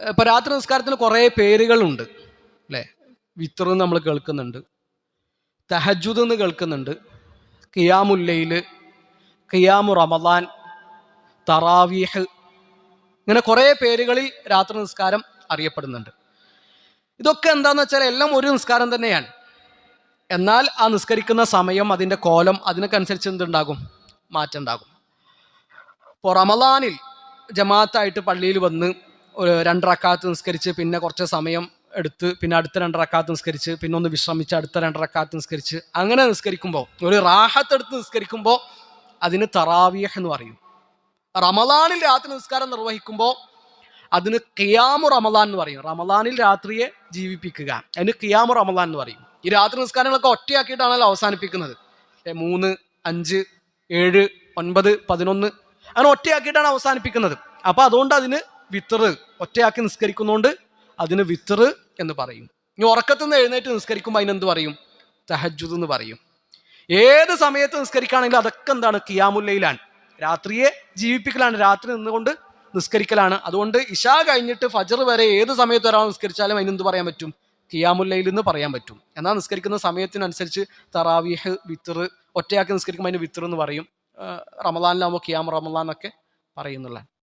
ഇപ്പൊ രാത്രി നിസ്കാരത്തിന് കുറേ പേരുകളുണ്ട് അല്ലേ? വിത്തർ നമ്മൾ കേൾക്കുന്നുണ്ട് തഹജുദ് എന്ന് കേൾക്കുന്നുണ്ട് കിയാമുല്ലയിൽ കിയാമു റമദാൻ തറാവീഹ് ഇങ്ങനെ കുറേ പേരുകളിൽ രാത്രി നിസ്കാരം അറിയപ്പെടുന്നുണ്ട്. ഇതൊക്കെ എന്താണെന്ന് വെച്ചാൽ എല്ലാം ഒരു നിസ്കാരം തന്നെയാണ്. എന്നാൽ ആ നിസ്കരിക്കുന്ന സമയം അതിന്റെ കോലം അതിനൊക്കെ അനുസരിച്ച് എന്തുണ്ടാകും? മാറ്റം ഉണ്ടാകും. ഇപ്പോൾ റമദാനിൽ ജമാഅത്തായിട്ട് പള്ളിയിൽ വന്ന് ഒരു രണ്ടറക്കാത്ത് നിസ്കരിച്ച് പിന്നെ കുറച്ച് സമയം എടുത്ത് പിന്നെ അടുത്ത രണ്ടറക്കാത്ത് നിസ്കരിച്ച് പിന്നെ ഒന്ന് വിശ്രമിച്ച് അടുത്ത രണ്ടറക്കാത്ത് നിസ്കരിച്ച് അങ്ങനെ നിസ്കരിക്കുമ്പോൾ ഒരു റാഹത്ത് എടുത്ത് നിസ്കരിക്കുമ്പോൾ അതിന് തറാവിയഹ് എന്ന് പറയും. റമദാനിൽ രാത്രി നിസ്കാരം നിർവഹിക്കുമ്പോൾ അതിന് കിയാമു റമദാൻ എന്ന് പറയും. റമദാനിൽ രാത്രിയെ ജീവിപ്പിക്കുക. അതിന് കിയാമു റമദാൻ എന്ന് പറയും. ഈ രാത്രി നിസ്കാരങ്ങളൊക്കെ ഒറ്റയാക്കിയിട്ടാണല്ലോ അവസാനിപ്പിക്കുന്നത്. മൂന്ന് അഞ്ച് ഏഴ് ഒൻപത് പതിനൊന്ന് അങ്ങനെ ഒറ്റയാക്കിയിട്ടാണ് അവസാനിപ്പിക്കുന്നത്. അപ്പൊ അതുകൊണ്ട് അതിന് വിത്തറ് ഒറ്റയാക്കി നിസ്കരിക്കുന്നതുകൊണ്ട് അതിന് വിത്തറ് എന്ന് പറയും. ഇനി ഉറക്കത്തിൽ നിന്ന് എഴുന്നേറ്റ് നിസ്കരിക്കുമ്പോൾ അതിനെന്ത് പറയും? തഹജുദ് എന്ന് പറയും. ഏത് സമയത്ത് നിസ്കരിക്കുകയാണെങ്കിലും അതൊക്കെ എന്താണ്? കിയാമുല്ലയിലാണ് രാത്രിയെ ജീവിപ്പിക്കലാണ്. രാത്രി നിന്നുകൊണ്ട് നിസ്കരിക്കലാണ്. അതുകൊണ്ട് ഇഷ കഴിഞ്ഞിട്ട് ഫജർ വരെ ഏത് സമയത്ത് ഒരാൾ നിസ്കരിച്ചാലും അതിനെന്ത് പറയാൻ പറ്റും? കിയാമുല്ലയിൽ എന്ന് പറയാൻ പറ്റും. എന്നാൽ നിസ്കരിക്കുന്ന സമയത്തിനനുസരിച്ച് തറാവിഹ് വിത്തറ് ഒറ്റയാക്കി നിസ്കരിക്കുമ്പോൾ അതിന് വിത്തർ എന്ന് പറയും. റമദാനിലാവുമ്പോൾ കിയാം റമദാൻ എന്നൊക്കെ പറയുന്നുള്ള